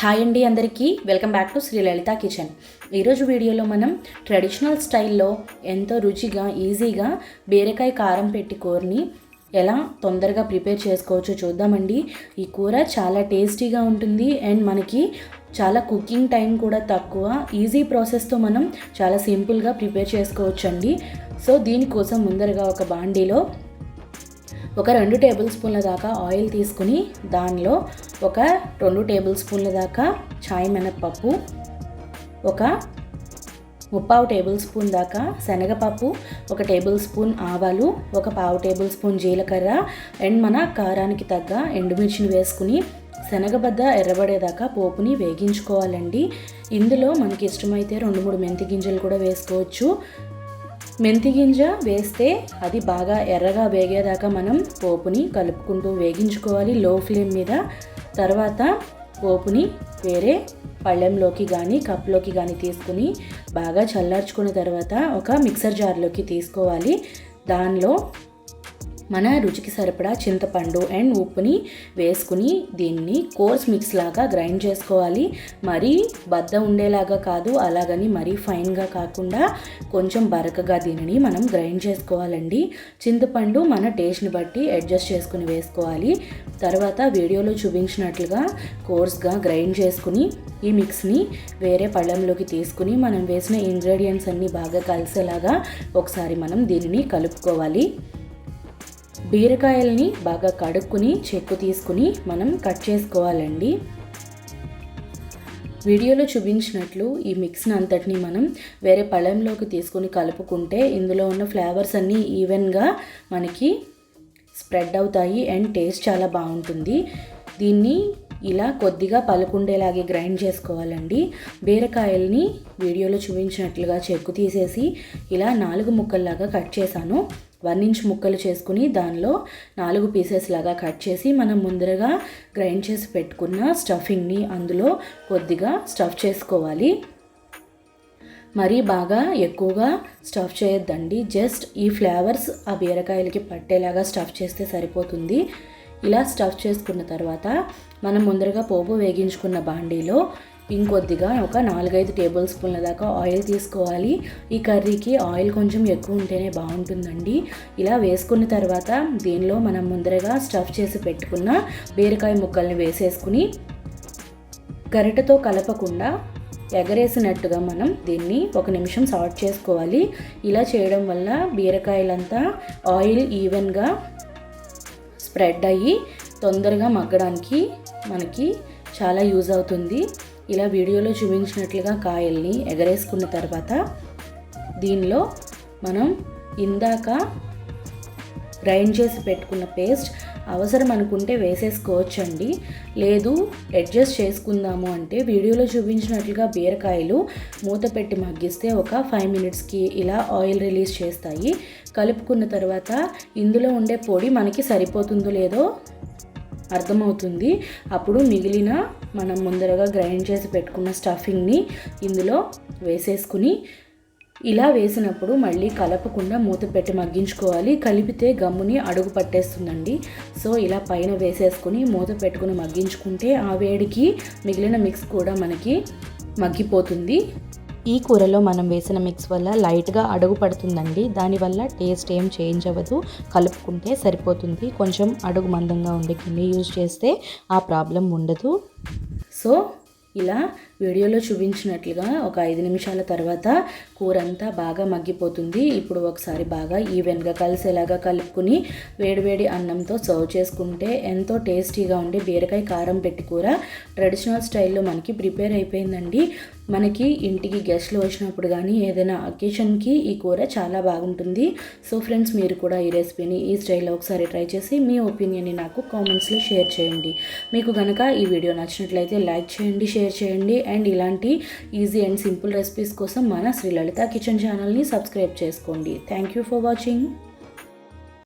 Hi అండి అందరికీ. Welcome back to Shri Lalitha kitchen. ఈరోజు వీడియోలో మనం ట్రెడిషనల్ స్టైల్లో ఎంతో రుచిగా ఈజీగా బీరకాయ కారం పెట్టి కూరని ఎలా తొందరగా ప్రిపేర్ చేసుకోవచ్చో చూద్దామండి. ఈ కూర చాలా టేస్టీగా ఉంటుంది అండ్ మనకి చాలా కుకింగ్ టైం కూడా తక్కువ. ఈజీ ప్రాసెస్తో మనం చాలా సింపుల్గా ప్రిపేర్ చేసుకోవచ్చండి. సో దీనికోసం ముందరగా ఒక బాండీలో ఒక రెండు టేబుల్ స్పూన్ల దాకా ఆయిల్ తీసుకుని దానిలో ఒక రెండు టేబుల్ స్పూన్ల దాకా చాయ్ మినప్పప్పు ఒక ముప్పావు టేబుల్ స్పూన్ దాకా శనగపప్పు ఒక టేబుల్ స్పూన్ ఆవాలు ఒక పావు టేబుల్ స్పూన్ జీలకర్ర అండ్ మన కారానికి తగ్గ ఎండుమిర్చిని వేసుకుని శనగబద్ద ఎర్రబడేదాకా పోపుని వేగించుకోవాలండి. ఇందులో మనకి ఇష్టమైతే రెండు మూడు మెంతి గింజలు కూడా వేసుకోవచ్చు. మెంతి గింజ వేస్తే అది బాగా ఎర్రగా వేగేదాకా మనం పోపుని కలుపుకుంటూ వేగించుకోవాలి లో ఫ్లేమ్ మీద. తర్వాత పోపుని వేరే పళ్ళెంలోకి కానీ కప్లోకి కానీ తీసుకుని బాగా చల్లార్చుకున్న తర్వాత ఒక మిక్సర్ జార్లోకి తీసుకోవాలి. దానిలో మన రుచికి సరిపడా చింతపండు అండ్ ఉప్పుని వేసుకుని దీన్ని కోర్స్ మిక్స్ లాగా గ్రైండ్ చేసుకోవాలి. మరీ బద్ద ఉండేలాగా కాదు అలాగని మరీ ఫైన్గా కాకుండా కొంచెం బరకగా దీనిని మనం గ్రైండ్ చేసుకోవాలండి. చింతపండు మన టేస్ట్ని బట్టి అడ్జస్ట్ చేసుకుని వేసుకోవాలి. తర్వాత వీడియోలో చూపించినట్లుగా కోర్స్గా గ్రైండ్ చేసుకుని ఈ మిక్స్ని వేరే పళ్ళంలోకి తీసుకుని మనం వేసిన ఇంగ్రీడియంట్స్ అన్నీ బాగా కలిసేలాగా ఒకసారి మనం దీనిని కలుపుకోవాలి. బీరకాయల్ని బాగా కడుక్కుని చెక్కు తీసుకుని మనం కట్ చేసుకోవాలండి. వీడియోలో చూపించినట్లు ఈ మిక్స్ని అంతటిని మనం వేరే పళ్ళెంలోకి తీసుకుని కలుపుకుంటే ఇందులో ఉన్న ఫ్లేవర్స్ అన్నీ ఈవెన్గా మనకి స్ప్రెడ్ అవుతాయి అండ్ టేస్ట్ చాలా బాగుంటుంది. దీన్ని ఇలా కొద్దిగా పలుకుండేలాగే గ్రైండ్ చేసుకోవాలండి. బీరకాయల్ని వీడియోలో చూపించినట్లుగా చెక్కు తీసేసి ఇలా నాలుగు ముక్కల్లాగా కట్ చేశాను. వన్ ఇంచ్ ముక్కలు చేసుకుని దానిలో నాలుగు పీసెస్ లాగా కట్ చేసి మనం ముందరగా గ్రైండ్ చేసి పెట్టుకున్న స్టఫింగ్ని అందులో కొద్దిగా స్టఫ్ చేసుకోవాలి. మరీ బాగా ఎక్కువగా స్టఫ్ చేయొద్దండి. జస్ట్ ఈ ఫ్లేవర్స్ ఆ బీరకాయలకి పట్టేలాగా స్టఫ్ చేస్తే సరిపోతుంది. ఇలా స్టఫ్ చేసుకున్న తర్వాత మనం ముందరగా పోపు వేగించుకున్న బాండీలో ఇంకొద్దిగా ఒక నాలుగైదు టేబుల్ స్పూన్ల దాకా ఆయిల్ తీసుకోవాలి. ఈ కర్రీకి ఆయిల్ కొంచెం ఎక్కువ ఉంటేనే బాగుంటుందండి. ఇలా వేసుకున్న తర్వాత దీనిలో మనం ముందరగా స్టఫ్ చేసి పెట్టుకున్న బీరకాయ ముక్కల్ని వేసేసుకుని గరిటతో కలపకుండా ఎగరేసినట్టుగా మనం దీన్ని ఒక నిమిషం సాల్ట్ చేసుకోవాలి. ఇలా చేయడం వల్ల బీరకాయలంతా ఆయిల్ ఈవెన్గా స్ప్రెడ్ అయ్యి తొందరగా మగ్గడానికి మనకి చాలా యూజ్ అవుతుంది. ఇలా వీడియోలో చూపించినట్లుగా కాయల్ని ఎగరేసుకున్న తర్వాత దీనిలో మనం ఇందాక గ్రైండ్ చేసి పెట్టుకున్న పేస్ట్ అవసరం అనుకుంటే వేసేసుకోవచ్చండి. లేదు అడ్జస్ట్ చేసుకుందాము అంటే వీడియోలో చూపించినట్లుగా బీరకాయలు మూత పెట్టి మగ్గిస్తే ఒక ఫైవ్ మినిట్స్కి ఇలా ఆయిల్ రిలీజ్ చేస్తాయి. కలుపుకున్న తర్వాత ఇందులో ఉండే పొడి మనకి సరిపోతుందో లేదో అర్థమవుతుంది. అప్పుడు మిగిలిన మనం ముందరగా గ్రైండ్ చేసి పెట్టుకున్న స్టఫింగ్ని ఇందులో వేసేసుకుని ఇలా వేసినప్పుడు మళ్ళీ కలపకుండా మూత పెట్టి మగ్గించుకోవాలి. కలిపితే గమ్ముని అడుగు పట్టేస్తుందండి. సో ఇలా పైన వేసేసుకుని మూత పెట్టుకుని మగ్గించుకుంటే ఆ వేడికి మిగిలిన మిక్స్ కూడా మనకి మగ్గిపోతుంది. ఈ కూరలో మనం వేసిన మిక్స్ వల్ల లైట్గా అడుగు పడుతుందండి. దానివల్ల టేస్ట్ ఏం చేంజ్ అవ్వదు. కలుపుకుంటే సరిపోతుంది. కొంచెం అడుగు మందంగా ఉండే గిన్నె యూజ్ చేస్తే ఆ ప్రాబ్లం ఉండదు. సో ఇలా వీడియోలో చూపించినట్లుగా ఒక ఐదు నిమిషాల తర్వాత కూర అంతా బాగా మగ్గిపోతుంది. ఇప్పుడు ఒకసారి బాగా ఈవెన్గా కలిసేలాగా కలుపుకుని వేడివేడి అన్నంతో సర్వ్ చేసుకుంటే ఎంతో టేస్టీగా ఉండే బీరకాయ కారం పెట్టి కూర ట్రెడిషనల్ స్టైల్లో మనకి ప్రిపేర్ అయిపోయిందండి. మనకి ఇంటికి గెస్ట్లు వచ్చినప్పుడు కానీ ఏదైనా అకేషన్కి ఈ కూర చాలా బాగుంటుంది. సో ఫ్రెండ్స్ మీరు కూడా ఈ రెసిపీని ఈ స్టైల్లో ఒకసారి ట్రై చేసి మీ ఒపీనియన్ని నాకు కామెంట్స్లో షేర్ చేయండి. మీకు కనుక ఈ వీడియో నచ్చినట్లయితే లైక్ చేయండి షేర్ చేయండి. అండ్ ఇలాంటి ఈజీ అండ్ సింపుల్ రెసిపీస్ కోసం మన శ్రీలలిత కిచెన్ ఛానల్ని సబ్స్క్రైబ్ చేసుకోండి. Thank you for watching.